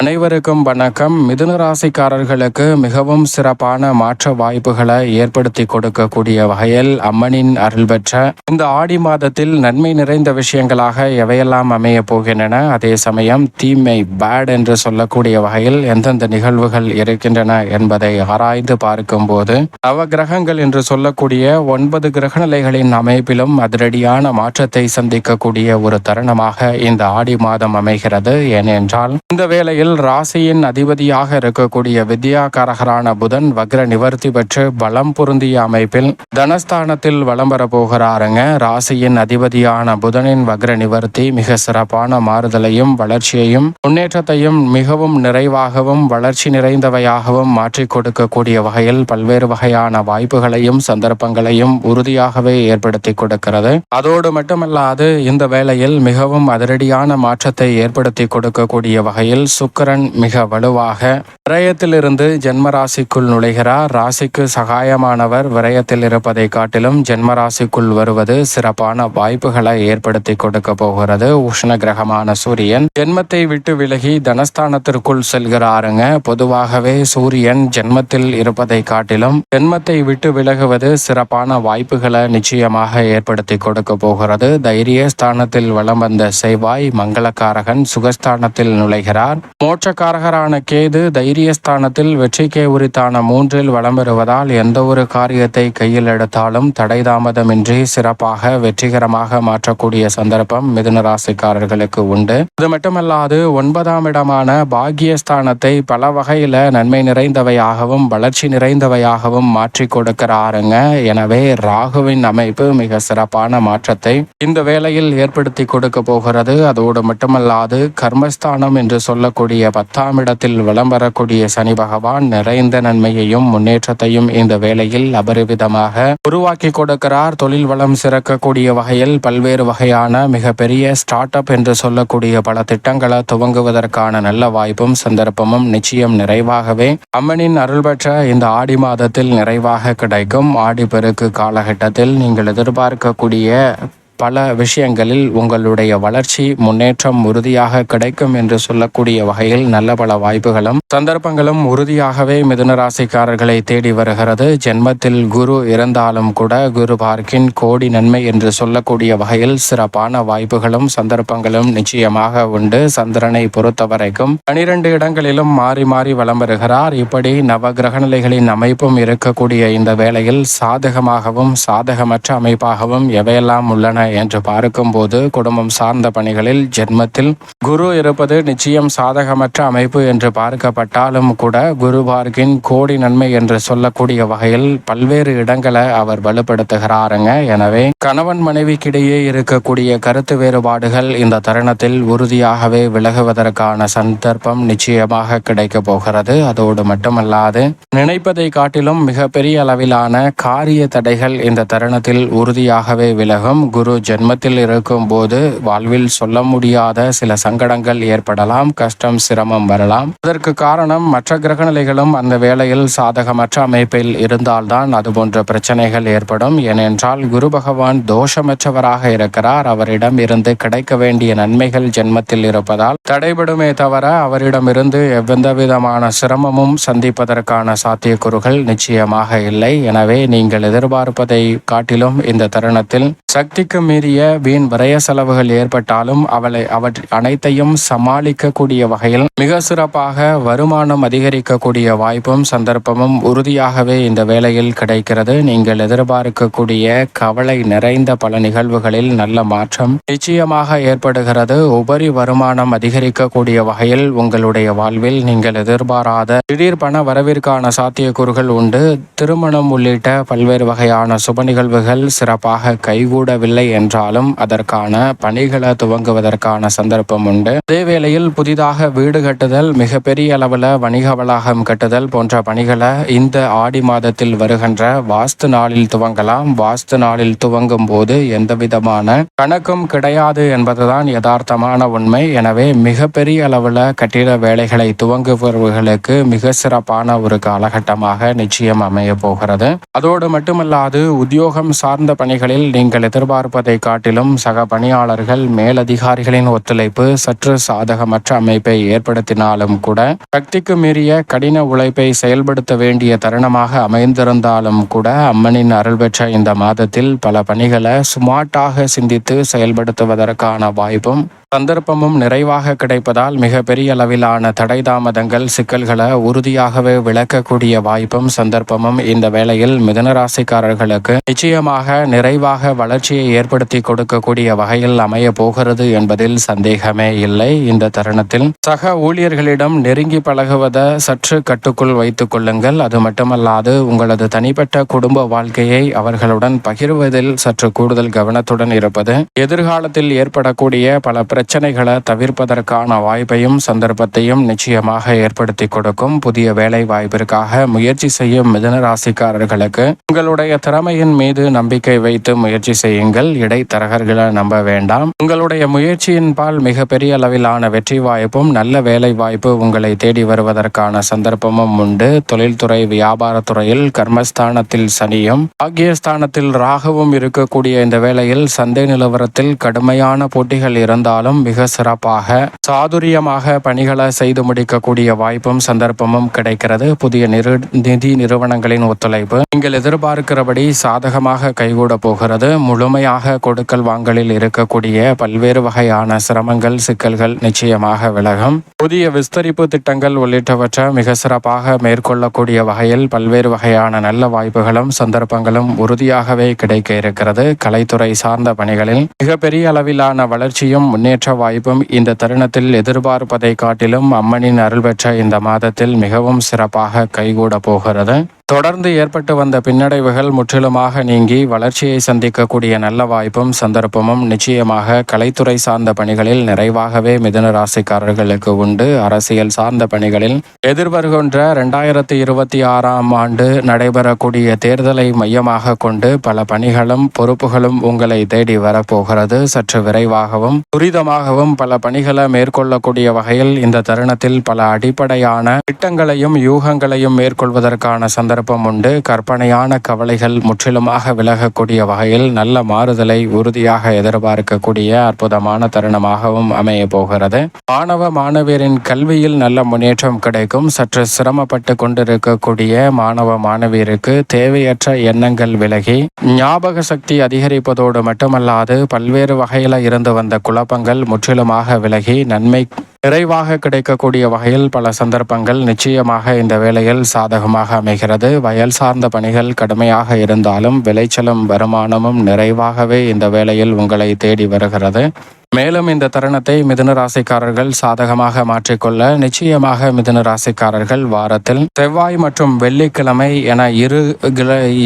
அனைவருக்கும் வணக்கம். மிதுன ராசிக்காரர்களுக்கு மிகவும் சிறப்பான மாற்ற வாய்ப்புகளை ஏற்படுத்தி கொடுக்கக்கூடிய வகையில் அம்மனின் அருள் பெற்ற இந்த ஆடி மாதத்தில் நன்மை நிறைந்த விஷயங்களாக எவையெல்லாம் அமைய போகின்றன? அதே சமயம் தீமை பேட் என்று சொல்லக்கூடிய வகையில் எந்தெந்த நிகழ்வுகள் இருக்கின்றன என்பதை ஆராய்ந்து பார்க்கும்போது நவ கிரகங்கள் என்று சொல்லக்கூடிய ஒன்பது கிரகநிலைகளின் அமைப்பிலும் அதிரடியான மாற்றத்தை சந்திக்கக்கூடிய ஒரு தருணமாக இந்த ஆடி மாதம் அமைகிறது. ஏனென்றால் இந்த வேளையில் ராசியின் அதிபதியாக இருக்கக்கூடிய வித்யாகாரகரான புதன் வக்ர நிவர்த்தி பெற்று பலம் பொருந்திய அமைப்பில் தனஸ்தானத்தில் வலம் பெற போகிறாருங்க. ராசியின் அதிபதியான புதனின் வக்ர நிவர்த்தி மிக சிறப்பான மாறுதலையும் வளர்ச்சியையும் முன்னேற்றத்தையும் மிகவும் நிறைவாகவும் வளர்ச்சி நிறைந்தவையாகவும் மாற்றிக் கொடுக்கக்கூடிய வகையில் பல்வேறு வகையான வாய்ப்புகளையும் சந்தர்ப்பங்களையும் உறுதியாகவே ஏற்படுத்தி கொடுக்கிறது. அதோடு மட்டுமல்லாது இந்த வேளையில் மிகவும் அதிரடியான மாற்றத்தை ஏற்படுத்தி கொடுக்கக்கூடிய வகையில் சுக்க சுக்கரன் மிக வலுவாக விரயத்திலிருந்து ஜென்மராசிக்குள் நுழைகிறார். ராசிக்கு சகாயமானவர் விரயத்தில் இருப்பதை காட்டிலும் ஜென்மராசிக்குள் வருவது சிறப்பான வாய்ப்புகளை ஏற்படுத்தி கொடுக்க போகிறது. உஷ்ண கிரகமான சூரியன் ஜென்மத்தை விட்டு விலகி தனஸ்தானத்திற்குள் செல்கிறாருங்க. பொதுவாகவே சூரியன் ஜென்மத்தில் இருப்பதை காட்டிலும் ஜென்மத்தை விட்டு விலகுவது சிறப்பான வாய்ப்புகளை நிச்சயமாக ஏற்படுத்தி கொடுக்க போகிறது. தைரிய ஸ்தானத்தில் வலம் வந்த செவ்வாய் மங்களக்காரகன் சுகஸ்தானத்தில் நுழைகிறார். மோட்சக்காரகரான கேது தைரியஸ்தானத்தில் வெற்றிக்கே உரித்தான மூன்றில் வளம் பெறுவதால் எந்தவொரு காரியத்தை கையில் எடுத்தாலும் தடை தாமதமின்றி சிறப்பாக வெற்றிகரமாக மாற்றக்கூடிய சந்தர்ப்பம் மிதுன ராசிக்காரர்களுக்கு உண்டு. அது மட்டுமல்லாது ஒன்பதாம் இடமான பாக்கியஸ்தானத்தை பல வகையில நன்மை நிறைந்தவையாகவும் வளர்ச்சி நிறைந்தவையாகவும் மாற்றி கொடுக்கிறாருங்க. எனவே ராகுவின் அமைப்பு மிக சிறப்பான மாற்றத்தை இந்த வேளையில் ஏற்படுத்தி கொடுக்க போகிறது. அதோடு மட்டுமல்லாது கர்மஸ்தானம் என்று சொல்லக்கூடிய பத்தாம் இடத்தில் வலம் வரக்கூடிய சனி பகவான் நிறைந்த நன்மையையும் முன்னேற்றத்தையும் இந்த வேளையில் அபரிவிதமாக உருவாக்கி கொடுக்கிறார். தொழில் வளம் சிறக்கக்கூடிய வகையில் பல்வேறு வகையான மிகப்பெரிய ஸ்டார்ட் அப் என்று சொல்லக்கூடிய பல திட்டங்களை துவங்குவதற்கான நல்ல வாய்ப்பும் சந்தர்ப்பமும் நிச்சயம் நிறைவாகவே அம்மனின் அருள் பெற்ற இந்த ஆடி மாதத்தில் நிறைவாக கிடைக்கும். ஆடி பெருக்கு காலகட்டத்தில் நீங்கள் எதிர்பார்க்கக்கூடிய பல விஷயங்களில் உங்களுடைய வளர்ச்சி முன்னேற்றம் உறுதியாக கிடைக்கும் என்று சொல்லக்கூடிய வகையில் நல்ல பல வாய்ப்புகளும் சந்தர்ப்பங்களும் உறுதியாகவே மிதுனராசிக்காரர்களை தேடி வருகிறது. ஜென்மத்தில் குரு இருந்தாலும் கூட குரு பார்க்கின் கோடி நன்மை என்று சொல்லக்கூடிய வகையில் சிறப்பான வாய்ப்புகளும் சந்தர்ப்பங்களும் நிச்சயமாக உண்டு. சந்திரனை பொறுத்தவரைக்கும் பனிரெண்டு இடங்களிலும் மாறி மாறி வலம் வருகிறார். இப்படி நவ கிரகநிலைகளின் அமைப்பும் இருக்கக்கூடிய இந்த வேளையில் சாதகமாகவும் சாதகமற்ற அமைப்பாகவும் எவையெல்லாம் உள்ளன என்று பார்க்கும்போது குடும்பம் சார்ந்த பணிகளில் ஜென்மத்தில் குரு இருப்பது நிச்சயம் சாதகமற்ற அமைப்பு என்று பார்க்கப்பட்டாலும் கூட குரு பார்க்கின் கோடி நன்மை என்று சொல்லக்கூடிய வகையில் பல்வேறு இடங்களை அவர் வலுப்படுத்துகிறாருங்க. எனவே கணவன் மனைவிக்கிடையே இருக்கக்கூடிய கருத்து வேறுபாடுகள் இந்த தருணத்தில் உறுதியாகவே விலகுவதற்கான சந்தர்ப்பம் நிச்சயமாக கிடைக்க போகிறது. அதோடு மட்டுமல்லாது நினைப்பதை காட்டிலும் மிகப்பெரிய அளவிலான காரிய தடைகள் இந்த தருணத்தில் உறுதியாகவே விலகும். குரு ஜென்மத்தில் இருக்கும்போது வாழ்வில் சொல்ல முடியாத சில சங்கடங்கள் ஏற்படலாம் கஷ்டம் சிரமம் வரலாம். அதற்கு காரணம் மற்ற கிரகநிலைகளும் அந்த வேளையில் சாதகமற்ற அமைப்பில் இருந்தால்தான் அது போன்ற பிரச்சனைகள் ஏற்படும். ஏனென்றால் குரு பகவான் தோஷமற்றவராக இருக்கிறார். அவரிடம் இருந்து கிடைக்க வேண்டிய நன்மைகள் ஜென்மத்தில் இருப்பதால் தடைபடுமே தவிர அவரிடமிருந்து எவ்வித விதமான சிரமமும் சந்திப்பதற்கான சாத்தியக்கூறுகள் நிச்சயமாக இல்லை. எனவே நீங்கள் எதிர்பார்ப்பதை காட்டிலும் இந்த தருணத்தில் சக்திக்கு மீறிய வீண் விரய செலவுகள் ஏற்பட்டாலும் அவளை அவற்றை அனைத்தையும் சமாளிக்கக்கூடிய வகையில் மிக சிறப்பாக வருமானம் அதிகரிக்கக்கூடிய வாய்ப்பும் சந்தர்ப்பமும் உறுதியாகவே இந்த வேளையில் கிடைக்கிறது. நீங்கள் எதிர்பார்க்கக்கூடிய கவலை நிறைந்த பல நிகழ்வுகளில் நல்ல மாற்றம் நிச்சயமாக ஏற்படுகிறது. உபரி வருமானம் அதிகரிக்கக்கூடிய வகையில் உங்களுடைய வாழ்வில் நீங்கள் எதிர்பாராத திடீர் பண வரவிற்கான சாத்தியக்கூறுகள் உண்டு. திருமணம் உள்ளிட்ட பல்வேறு வகையான சுப நிகழ்வுகள் சிறப்பாக கைகூடவில்லை என்றாலும் அதற்கான பணிகளை துவங்குவதற்கான சந்தர்ப்பம் உண்டு. அதேவேளையில் புதிதாக வீடு கட்டுதல் மிகப்பெரிய அளவில் வணிக வளாகம் கட்டுதல் போன்ற பணிகளை இந்த ஆடி மாதத்தில் வருகின்ற வாஸ்து நாளில் துவங்கலாம். வாஸ்து நாளில் துவங்கும் போது எந்த விதமான கணக்கும் கிடையாது என்பதுதான் யதார்த்தமான உண்மை. எனவே மிகப்பெரிய அளவில் கட்டிட வேலைகளை துவங்குபவர்களுக்கு மிக சிறப்பான ஒரு காலகட்டமாக நிச்சயம் அமைய போகிறது. அதோடு மட்டுமல்லாது உத்தியோகம் சார்ந்த பணிகளில் நீங்கள் எதிர்பார்ப்ப இருப்பதை காட்டிலும் சக பணியாளர்கள் மேலதிகாரிகளின் ஒத்துழைப்பு சற்று சாதகமற்ற அமைப்பை ஏற்படுத்தினாலும் கூட சக்திக்கு மீறிய கடின உழைப்பை செயல்படுத்த வேண்டிய தருணமாக அமைந்திருந்தாலும் கூட அம்மனின் அருள் பெற்ற இந்த மாதத்தில் பல பணிகளை சுமார்ட்டாக சிந்தித்து செயல்படுத்துவதற்கான வாய்ப்பும் சந்தர்ப்பமும் நிறைவாக கிடைப்பதால் மிக பெரிய அளவிலான தடை தாமதங்கள் சிக்கல்களை உறுதியாகவே விளக்கக்கூடிய வாய்ப்பும் சந்தர்ப்பமும் இந்த வேளையில் மிதனராசிக்காரர்களுக்கு நிச்சயமாக நிறைவாக வளர்ச்சியை ஏற்படுத்தி கொடுக்கக்கூடிய வகையில் அமைய போகிறது என்பதில் சந்தேகமே இல்லை. இந்த தருணத்தில் சக ஊழியர்களிடம் நெருங்கி பழகுவதை சற்று கட்டுக்குள் வைத்துக் கொள்ளுங்கள். அது மட்டுமல்லாது உங்களது தனிப்பட்ட குடும்ப வாழ்க்கையை அவர்களுடன் பகிர்வதில் சற்று கூடுதல் கவனத்துடன் இருப்பது எதிர்காலத்தில் ஏற்படக்கூடிய பல பிரச்சனைகளை தவிர்ப்பதற்கான வாய்ப்பையும் சந்தர்ப்பத்தையும் நிச்சயமாக ஏற்படுத்தி கொடுக்கும். புதிய வேலை வாய்ப்பிற்காக முயற்சி செய்யும் மிதன ராசிக்காரர்களுக்கு உங்களுடைய திறமையின் மீது நம்பிக்கை வைத்து முயற்சி செய்யுங்கள். இடைத்தரகர்களை நம்ப வேண்டாம். உங்களுடைய முயற்சியின் பால் மிகப்பெரிய அளவிலான வெற்றி வாய்ப்பும் நல்ல வேலை வாய்ப்பு உங்களை தேடி வருவதற்கான சந்தர்ப்பமும் உண்டு. தொழில்துறை வியாபாரத்துறையில் கர்மஸ்தானத்தில் சனியும் பாக்கியஸ்தானத்தில் ராகவும் இருக்கக்கூடிய இந்த வேளையில் சந்தை நிலவரத்தில் கடுமையான போட்டிகள் இருந்தாலும் மிக சிறப்பாக சாதுரியமாக பணிகளை செய்து முடிக்கக்கூடிய வாய்ப்பும் சந்தர்ப்பமும் கிடைக்கிறது. புதிய நிறு நிதி நிறுவனங்களின் ஒத்துழைப்பு. நீங்கள் எதிர்பார்க்கிறபடி சாதகமாக கைகூட போகிறது. முழுமையாக கொடுக்கல் வாங்கலில் இருக்கக்கூடிய பல்வேறு வகையான சிரமங்கள் சிக்கல்கள் நிச்சயமாக விலகும். புதிய விஸ்தரிப்பு திட்டங்கள் உள்ளிட்டவற்றை மிக சிறப்பாக மேற்கொள்ளக்கூடிய வகையில் பல்வேறு வகையான நல்ல வாய்ப்புகளும் சந்தர்ப்பங்களும் உறுதியாகவே கிடைக்க இருக்கிறது. கலைத்துறை சார்ந்த பணிகளில் மிகப்பெரிய அளவிலான வளர்ச்சியும் முன்னேற்ற வாய்ப்பும் இந்த தருணத்தில் எதிர்பார்ப்பதை காட்டிலும் அம்மனின் அருள் பெற்ற இந்த மாதத்தில் மிகவும் சிறப்பாக கைகூட போகிறது. தொடர்ந்து ஏற்பட்டு வந்த பின்னடைவுகள் முற்றிலுமாக நீங்கி வளர்ச்சியை சந்திக்கக்கூடிய நல்ல வாய்ப்பும் சந்தர்ப்பமும் நிச்சயமாக கலைத்துறை சார்ந்த பணிகளில் நிறைவாகவே மிதுன ராசிக்காரர்களுக்கு உண்டு. அரசியல் சார்ந்த பணிகளில் எதிர்வருகின்ற இரண்டாயிரத்தி இருபத்தி ஆறாம் ஆண்டு நடைபெறக்கூடிய தேர்தலை மையமாக கொண்டு பல பணிகளும் பொறுப்புகளும் உங்களை தேடி வரப்போகிறது. சற்று விரைவாகவும் துரிதமாகவும் பல பணிகளை மேற்கொள்ளக்கூடிய வகையில் இந்த தருணத்தில் பல அடிப்படையான திட்டங்களையும் யூகங்களையும் மேற்கொள்வதற்கான சந்தர்ப்பம் சந்தர்ப்பம் உண்டு. கற்பனையான கவலைகள் முற்றிலுமாக விலகக்கூடிய வகையில் நல்ல மாறுதலை உறுதியாக எதிர்பார்க்கக்கூடிய அற்புதமான தருணமாகவும் அமைய போகிறது. மாணவ மாணவியரின் கல்வியில் நல்ல முன்னேற்றம் கிடைக்கும். சற்று சிரமப்பட்டு கொண்டிருக்கக்கூடிய மாணவ மாணவியருக்கு தேவையற்ற எண்ணங்கள் விலகி ஞாபக சக்தி அதிகரிப்பதோடு மட்டுமல்லாது பல்வேறு வகையில் இருந்து வந்த குழப்பங்கள் முற்றிலுமாக விலகி நன்மை நிறைவாக கிடைக்கக்கூடிய வகையில் பல சந்தர்ப்பங்கள் நிச்சயமாக இந்த வேளையில் சாதகமாக அமைகிறது. வயல் சார்ந்த பணிகள் கடுமையாக இருந்தாலும் விளைச்சலும் வருமானமும் நிறைவாகவே இந்த வேளையில் உங்களை தேடி வருகிறது. மேலும் இந்த தருணத்தை மிதுன ராசிக்காரர்கள் சாதகமாக மாற்றிக்கொள்ள நிச்சயமாக மிதுன ராசிக்காரர்கள் வாரத்தில் செவ்வாய் மற்றும் வெள்ளிக்கிழமை என இரு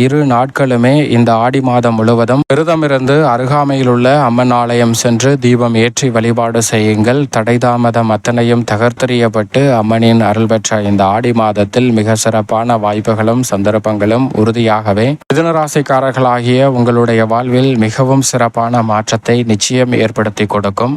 இரு நாட்களுமே இந்த ஆடி மாதம் முழுவதும் விரதமிருந்து அருகாமையில் உள்ள அம்மன் ஆலயம் சென்று தீபம் ஏற்றி வழிபாடு செய்யுங்கள். தடை தாமதம் அத்தனையும் தகர்த்தெறியப்பட்டு அம்மனின் அருள் பெற்ற இந்த ஆடி மாதத்தில் மிக சிறப்பான வாய்ப்புகளும் சந்தர்ப்பங்களும் உறுதியாகவே. மிதுன ராசிக்காரர்களாகிய உங்களுடைய வாழ்வில் மிகவும் சிறப்பான மாற்றத்தை நிச்சயம் ஏற்படுத்தி கொடுக்கும்.